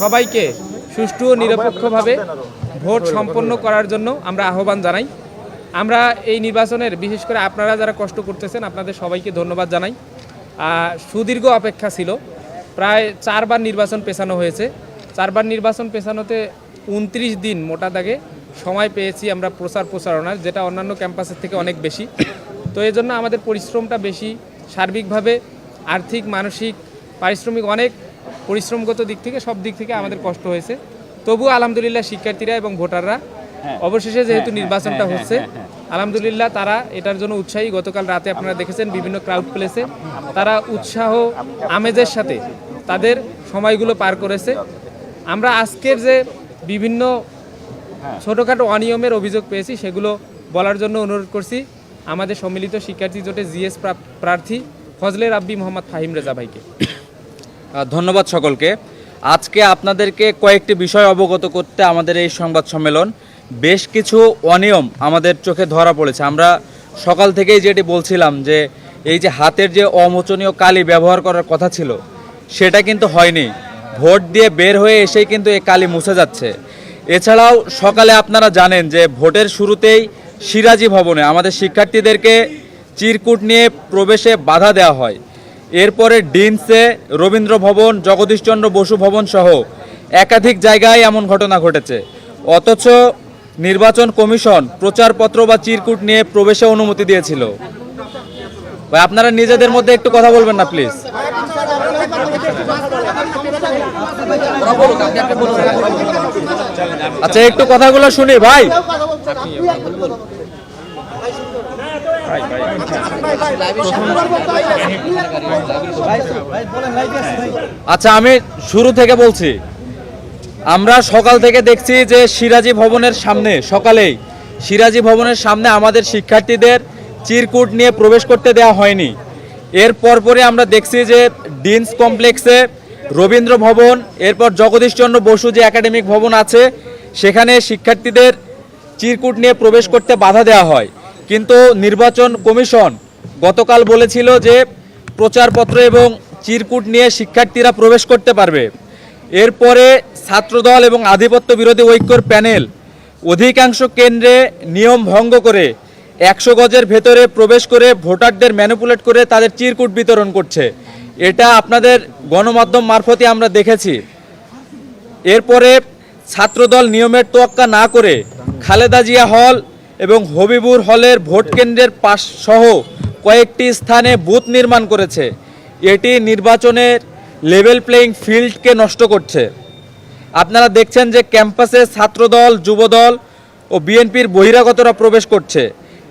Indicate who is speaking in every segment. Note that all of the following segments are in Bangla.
Speaker 1: সবাইকে সুষ্ঠু ও নিরপেক্ষভাবে ভোট সম্পন্ন করার জন্য আমরা আহ্বান জানাই। আমরা এই নির্বাচনের, বিশেষ করে আপনারা যারা কষ্ট করতেছেন, আপনাদের সবাইকে ধন্যবাদ জানাই। সুদীর্ঘ অপেক্ষা ছিল। প্রায় চারবার নির্বাচন পেছানো হয়েছে। চারবার নির্বাচন পেছানোতে উনত্রিশ দিন মোটা দাগে সময় পেয়েছি আমরা প্রচার প্রচারণার, যেটা অন্যান্য ক্যাম্পাসের থেকে অনেক বেশি। তো এই জন্য আমাদের পরিশ্রমটা বেশি। সার্বিকভাবে আর্থিক, মানসিক, পারিশ্রমিক অনেক পরিশ্রমগত দিক থেকে সব দিক থেকে আমাদের কষ্ট হয়েছে। তবুও আলহামদুলিল্লাহ শিক্ষার্থীরা এবং ভোটাররা অবশেষে যেহেতু নির্বাচনটা হচ্ছে আলহামদুলিল্লাহ তারা এটার জন্য উৎসাহী। গতকাল রাতে আপনারা দেখেছেন বিভিন্ন ক্রাউড প্লেসে তারা উৎসাহ আমেজের সাথে তাদের সময়গুলো পার করেছে। আমরা আজকের যে বিভিন্ন ছোটোখাটো অনিয়মের অভিযোগ পেয়েছি সেগুলো বলার জন্য অনুরোধ করছি। আমাদের সম্মিলিত শিক্ষার্থী জোটে জিএস প্রার্থী ফজলে রাব্বি মোহাম্মদ ফাহিম রেজা ভাইকে।
Speaker 2: ধন্যবাদ সকলকে। আজকে আপনাদেরকে কয়েকটি বিষয় অবগত করতে আমাদের এই সংবাদ সম্মেলন। বেশ কিছু অনিয়ম আমাদের চোখে ধরা পড়েছে। আমরা সকাল থেকেই যেটি বলছিলাম যে, এই যে হাতের যে অমোচনীয় কালি ব্যবহার করার কথা ছিল, সেটা কিন্তু হয়নি। ভোট দিয়ে বের হয়ে এসেই কিন্তু এই কালি মুছে যাচ্ছে। এছাড়াও সকালে আপনারা জানেন যে, ভোটের শুরুতেই সিরাজি ভবনে আমাদের শিক্ষার্থীদেরকে চিরকুট নিয়ে প্রবেশে বাধা দেওয়া হয়। এরপরে ডিনসে রবীন্দ্র ভবন, জগদীশচন্দ্র বসু ভবন সহ একাধিক জায়গায় এমন ঘটনা ঘটেছে। অথচ নির্বাচন কমিশন প্রচারপত্র বা চিরকুট নিয়ে প্রবেশে অনুমতি দিয়েছিল। ভাই, আপনারা নিজেদের মধ্যে একটু কথা বলবেন না, প্লিজ। আচ্ছা একটু কথাগুলো শুনি, ভাই। আচ্ছা আমি শুরু থেকে বলছি। আমরা সকাল থেকে দেখছি যে সিরাজি ভবনের সামনে, সকালেই সিরাজি ভবনের সামনে আমাদের শিক্ষার্থীদের চিরকুট নিয়ে প্রবেশ করতে দেওয়া হয়নি। এর পরপরে আমরা দেখছি যে ডিনস কমপ্লেক্সে রবীন্দ্র ভবন, এরপর জগদীশচন্দ্র বসু যে একাডেমিক ভবন আছে, সেখানে শিক্ষার্থীদের চিরকুট নিয়ে প্রবেশ করতে বাধা দেওয়া হয়। কিন্তু নির্বাচন কমিশন গতকাল বলেছিল যে প্রচারপত্র এবং চিরকুট নিয়ে শিক্ষার্থীরা প্রবেশ করতে পারবে। এরপরে ছাত্রদল এবং আধিপত্য বিরোধী ঐক্যর প্যানেল অধিকাংশ কেন্দ্রে নিয়ম ভঙ্গ করে একশো গজের ভেতরে প্রবেশ করে ভোটারদের ম্যানিপুলেট করে তাদের চিরকুট বিতরণ করছে। এটা আপনাদের গণমাধ্যম মারফতে আমরা দেখেছি। এরপরে ছাত্রদল নিয়মের তোয়াক্কা না করে খালেদা জিয়া হল এবং হবিবুর হলের ভোট কেন্দ্রের পাশ সহ কয়েকটি স্থানে বুথ নির্মাণ করেছে। এটি নির্বাচনের লেভেল প্লেয়িং ফিল্ডকে নষ্ট করছে। আপনারা দেখছেন যে ক্যাম্পাসে ছাত্রদল, যুবদল ও বিএনপির বহিরাগতরা প্রবেশ করছে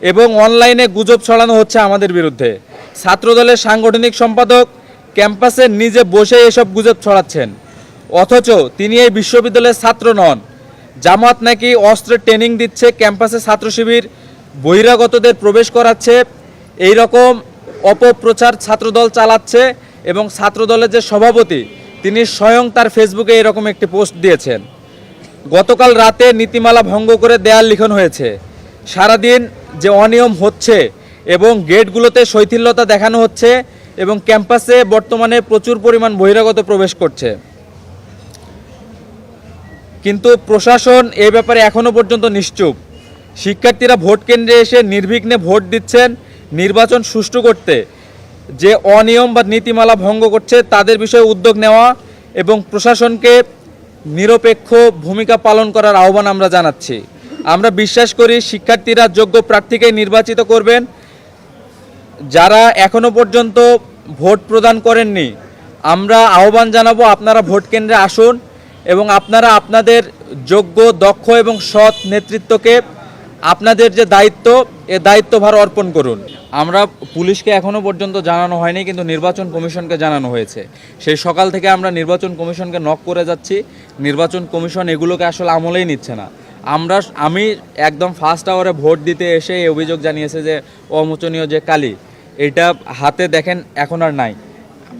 Speaker 2: এবং অনলাইনে গুজব ছড়ানো হচ্ছে আমাদের বিরুদ্ধে। ছাত্রদলের সাংগঠনিক সম্পাদক ক্যাম্পাসে নিজে বসে এসব গুজব ছড়াচ্ছেন। অথচ তিনি এই বিশ্ববিদ্যালয়ের ছাত্র নন। জামাত নাকি অস্ত্রের ট্রেনিং দিচ্ছে ক্যাম্পাসে ছাত্র শিবির বহিরাগতদের প্রবেশ করাচ্ছে, এই রকম অপপ্রচার ছাত্রদল চালাচ্ছে এবং ছাত্রদলের যে সভাপতি, তিনি স্বয়ং তার ফেসবুকে এরকম একটি পোস্ট দিয়েছেন। গতকাল রাতে নীতিমালা ভঙ্গ করে দেয়াল লিখন হয়েছে। সারাদিন যে অনিয়ম হচ্ছে এবং গেটগুলোতে শৈথিল্যতা দেখানো হচ্ছে এবং ক্যাম্পাসে বর্তমানে প্রচুর পরিমাণ বহিরাগত প্রবেশ করছে। কিন্তু প্রশাসন এ ব্যাপারে এখনও পর্যন্ত নিশ্চুপ। শিক্ষার্থীরা ভোট কেন্দ্রে এসে নির্বিঘ্নে ভোট দিচ্ছেন নির্বাচন সুষ্ঠু করতে। যে অনিয়ম বা নীতিমালা ভঙ্গ করছে তাদের বিষয়ে উদ্যোগ নেওয়া এবং প্রশাসনকে নিরপেক্ষ ভূমিকা পালন করার আহ্বান আমরা জানাচ্ছি। আমরা বিশ্বাস করি শিক্ষার্থীরা যোগ্য প্রার্থীকে নির্বাচিত করবেন। যারা এখনও পর্যন্ত ভোট প্রদান করেননি, আমরা আহ্বান জানাব আপনারা ভোট কেন্দ্রে আসুন। এবং আপনারা আপনাদের যোগ্য, দক্ষ এবং সৎ নেতৃত্বকে আপনাদের যে দায়িত্ব, এ দায়িত্বভার অর্পণ করুন। আমরা পুলিশকে এখনও পর্যন্ত জানানো হয়নি, কিন্তু নির্বাচন কমিশনকে জানানো হয়েছে। সেই সকাল থেকে আমরা নির্বাচন কমিশনকে নক করে যাচ্ছি। নির্বাচন কমিশন এগুলোকে আসলে আমলেই নিচ্ছে না। আমরা, আমি একদম ফার্স্ট আওয়ারে ভোট দিতে এসে অভিযোগ জানিয়েছে যে অমোচনীয় যে কালি, এটা হাতে দেখেন এখন আর নাই।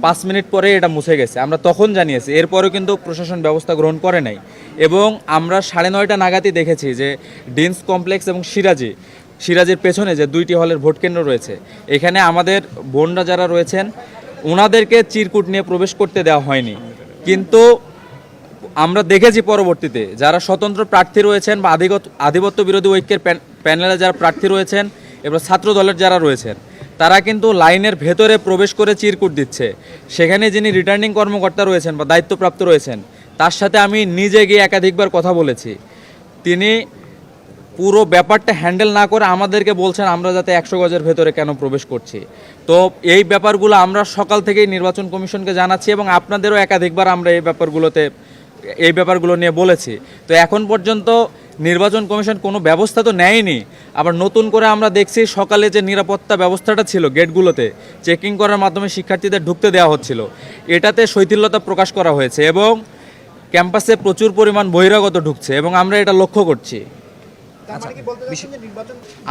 Speaker 2: পাঁচ মিনিট পরে এটা মুছে গেছে। আমরা তখন জানিয়েছি, এরপরেও কিন্তু প্রশাসন ব্যবস্থা গ্রহণ করে নাই। এবং আমরা সাড়ে নয়টা নাগাদই দেখেছি যে ডিন্স কমপ্লেক্স এবং সিরাজি, সিরাজের পেছনে যে দুইটি হলের ভোট কেন্দ্র রয়েছে, এখানে আমাদের বোনরা যারা রয়েছেন ওনাদেরকে চিরকুট নিয়ে প্রবেশ করতে দেওয়া হয়নি। কিন্তু আমরা দেখেছি পরবর্তীতে যারা স্বতন্ত্র প্রার্থী রয়েছেন বা আধিগত আধিপত্য বিরোধী ঐক্যের প্যান- প্যানেলে যারা প্রার্থী রয়েছেন এবার ছাত্র দলের যারা রয়েছেন তারা কিন্তু লাইনের ভেতরে প্রবেশ করে চিরকুট দিচ্ছে। সেখানে যিনি রিটার্নিং কর্মকর্তা রয়েছেন বা দায়িত্বপ্রাপ্ত রয়েছেন, তার সাথে আমি নিজে গিয়ে একাধিকবার কথা বলেছি। তিনি পুরো ব্যাপারটা হ্যান্ডেল না করে আমাদেরকে বলছেন, আমরা যাতে একশো গজের ভেতরে কেন প্রবেশ করছি? তো এই ব্যাপারগুলো আমরা সকাল থেকেই নির্বাচন কমিশনকে জানাচ্ছি এবং আপনাদেরও একাধিকবার আমরা এই ব্যাপারগুলোতে, এই ব্যাপারগুলো নিয়ে বলেছি। তো এখন পর্যন্ত নির্বাচন কমিশন কোনো ব্যবস্থা তো নেয়নি। আবার নতুন করে আমরা দেখছি সকালে যে নিরাপত্তা ব্যবস্থাটা ছিল গেটগুলোতে চেকিং করার মাধ্যমে শিক্ষার্থীদের ঢুকতে দেওয়া হচ্ছিল। এটাতে শৈথিল্যতা প্রকাশ করা হয়েছে এবং ক্যাম্পাসে প্রচুর পরিমাণ বহিরাগত ঢুকছে এবং আমরা এটা লক্ষ্য করছি।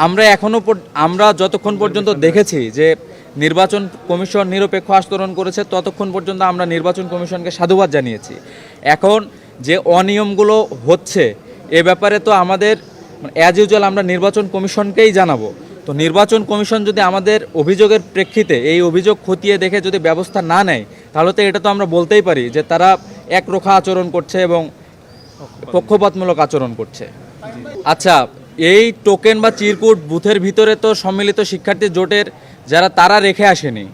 Speaker 2: আমরা এখনও আমরা যতক্ষণ পর্যন্ত দেখেছি যে নির্বাচন কমিশন নিরপেক্ষ আচরণ করেছে ততক্ষণ পর্যন্ত আমরা নির্বাচন কমিশনকে সাধুবাদ জানিয়েছি। এখন যে অনিয়মগুলো হচ্ছে এ ব্যাপারে তো আমাদের অ্যাজ ইউজুয়াল আমরা নির্বাচন কমিশনকেই জানাব। তো নির্বাচন কমিশন যদি আমাদের অভিযোগের প্রেক্ষিতে এই অভিযোগ খতিয়ে দেখে যদি ব্যবস্থা না নেয় তাহলে তো এটা তো আমরা বলতেই পারি যে তারা একরোখা আচরণ করছে এবং পক্ষপাতমূলক। আচরণ করছে। আচ্ছা এই টোকেন বা চিরকুট বুথের ভিতরে তো সম্মিলিত শিক্ষার্থী জোটের যারা তারা রেখে আসেনি।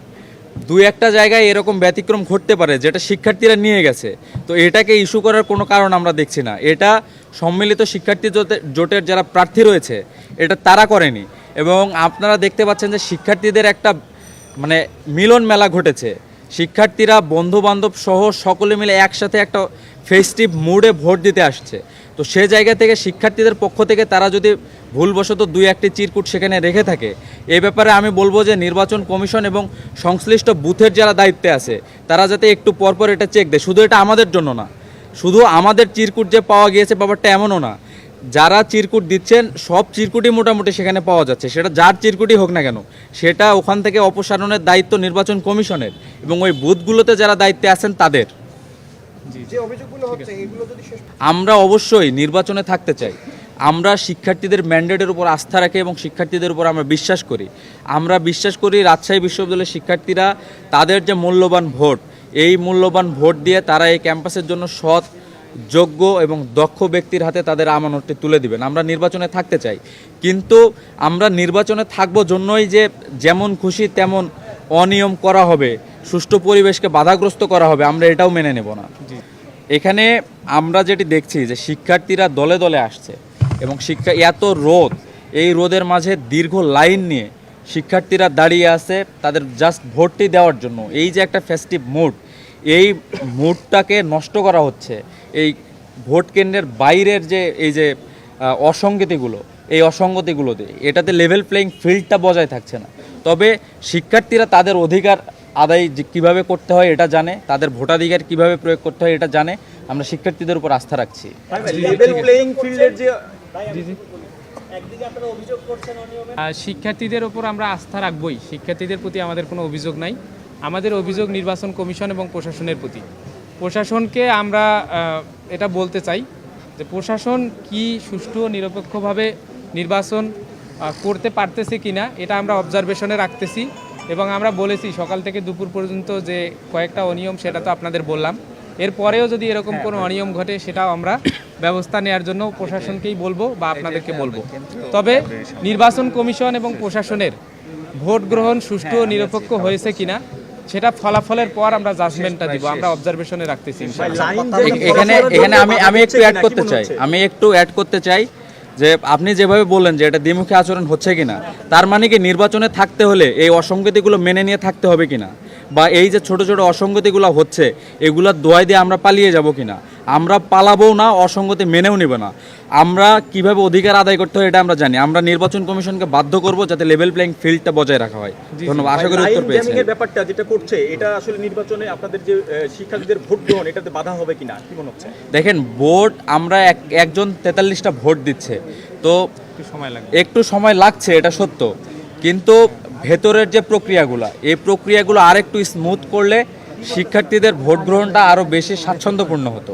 Speaker 2: দু একটা জায়গায় এরকম ব্যতিক্রম ঘটতে পারে যেটা শিক্ষার্থীরা নিয়ে গেছে। তো এটাকে ইস্যু করার কোনো কারণ আমরা দেখছি না। এটা সম্মিলিত শিক্ষার্থী জোটে- জোটের যারা প্রার্থী রয়েছে, এটা তারা করেনি। এবং আপনারা দেখতে পাচ্ছেন যে শিক্ষার্থীদের একটা মানে মিলন মেলা ঘটেছে। শিক্ষার্থীরা বন্ধু বান্ধব সহ সকলে মিলে একসাথে একটা ফেস্টিভ মুডে ভোট দিতে আসছে। তো সে জায়গা থেকে শিক্ষার্থীদের পক্ষ থেকে তারা যদি ভুলবশত দুই একটি চিরকুট সেখানে রেখে থাকে, এ ব্যাপারে আমি বলব যে নির্বাচন কমিশন এবং সংশ্লিষ্ট বুথের যারা দায়িত্বে আছে, তারা যাতে একটু পরপর এটা চেক দেয়। শুধু এটা আমাদের জন্য না শুধু আমাদের চিরকুট যে পাওয়া গিয়েছে ব্যাপারটা এমনও না। যারা চিরকুট দিচ্ছেন সব চিরকুটই মোটামুটি সেখানে পাওয়া যাচ্ছে। সেটা যার চিরকুটই হোক না কেন সেটা ওখান থেকে অপসারণের দায়িত্ব নির্বাচন কমিশনের এবং ওই বুথগুলোতে যারা দায়িত্বে আছেন তাদের। আমরা অবশ্যই নির্বাচনে থাকতে চাই। আমরা শিক্ষার্থীদের ম্যান্ডেটের উপর আস্থা রাখি এবং শিক্ষার্থীদের উপর আমরা বিশ্বাস করি। আমরা বিশ্বাস করি রাজশাহী বিশ্ববিদ্যালয়ের শিক্ষার্থীরা তাদের যে মূল্যবান ভোট এই মূল্যবান ভোট দিয়ে তারা এই ক্যাম্পাসের জন্য সৎ যোগ্য এবং দক্ষ ব্যক্তির হাতে তাদের আমানতটি তুলে দিবেন। আমরা নির্বাচনে থাকতে চাই। কিন্তু আমরা নির্বাচনে থাকব জন্যই যে যেমন খুশি তেমন অনিয়ম করা হবে সুষ্ঠু পরিবেশকে বাধাগ্রস্ত করা হবে আমরা এটাও মেনে নেব না। এখানে আমরা যেটি দেখছি যে শিক্ষার্থীরা দলে দলে আসছে এবং শিক্ষা এত রোদ এই রোদের মাঝে দীর্ঘ লাইন নিয়ে শিক্ষার্থীরা দাঁড়িয়ে আছে তাদের জাস্ট ভোটটি দেওয়ার জন্য। এই যে একটা ফেস্টিভ মুড এই মুডটাকে নষ্ট করা হচ্ছে। এই ভোট কেন্দ্রের বাইরের যে এই যে অসঙ্গতিগুলো এই অসঙ্গতিগুলো দিয়ে এটাতে লেভেল প্লেইং ফিল্ডটা বজায় থাকছে না। তবে শিক্ষার্থীরা তাদের অধিকার আদায় যে কীভাবে করতে হয় এটা জানে তাদের ভোটাধিকার কীভাবে প্রয়োগ করতে হয় এটা জানে। আমরা শিক্ষার্থীদের উপর আস্থা রাখছি।
Speaker 3: লেভেল প্লেইং ফিল্ডের যে
Speaker 1: শিক্ষার্থীদের ওপর আমরা আস্থা রাখবই। শিক্ষার্থীদের প্রতি আমাদের কোনো অভিযোগ নাই। আমাদের অভিযোগ নির্বাচন কমিশন এবং প্রশাসনের প্রতি। প্রশাসনকে আমরা এটা বলতে চাই যে প্রশাসন কি সুষ্ঠু নিরপেক্ষভাবে নির্বাচন করতে পারতেছে কিনা এটা আমরা অবজারভেশনে রাখতেছি। এবং আমরা বলেছি সকাল থেকে দুপুর পর্যন্ত যে কয়েকটা অনিয়ম, সেটা তো আপনাদের বললাম। এরপরেও যদি এরকম কোনো অনিয়ম ঘটে সেটাও আমরা ব্যবস্থা নেওয়ার জন্য প্রশাসনকেই বলব বা আপনাদেরকে বলব। তবে নির্বাচন কমিশন এবং প্রশাসনের ভোট গ্রহণ সুষ্ঠু ও নিরপেক্ষ হয়েছে কিনা সেটা ফলাফলের পর আমরা জাজমেন্টটা দিব। আমরা অবজারভেশনে রাখতেছি
Speaker 2: এখানে এখানে আমি আমি একটু অ্যাড করতে চাই। আমি একটু অ্যাড করতে চাই যে আপনি যেভাবে বললেন যে এটা দ্বিমুখী আচরণ হচ্ছে কিনা তার মানে কি নির্বাচনে থাকতে হলে এই অসঙ্গতিগুলো মেনে নিয়ে থাকতে হবে কিনা? বা এই যে ছোট ছোট অসঙ্গতিগুলো হচ্ছে এগুলোর দোয়াই দিয়ে আমরা পালিয়ে যাব কিনা? আমরা পালাবো না অসঙ্গতি মেনেও নেব না। আমরা কীভাবে অধিকার আদায় করতে হয় এটা আমরা জানি। আমরা নির্বাচন কমিশনকে বাধ্য করব যাতে লেভেল প্লেইং ফিল্ডটা বজায় রাখা হয়। ধন্যবাদ। আশা করি উত্তর
Speaker 3: জ্যামিং ব্যাপারটা যেটা করছে এটা আসলে নির্বাচনে আপনাদের যে শিক্ষার্থীদের ভোট গ্রহণ এটাতে বাধা হবে কিনা? কি মনে হচ্ছে?
Speaker 2: দেখেন ভোট আমরা এক একজন তেতাল্লিশটা ভোট দিচ্ছে। তো
Speaker 1: একটু সময় লাগবে।
Speaker 2: একটু সময় লাগছে এটা সত্য। কিন্তু ভেতরের যে প্রক্রিয়াগুলো, এই প্রক্রিয়াগুলো আরেকটু স্মুথ করলে শিক্ষার্থীদের ভোট গ্রহণটা আরও বেশি স্বাচ্ছন্দ্যপূর্ণ হতো।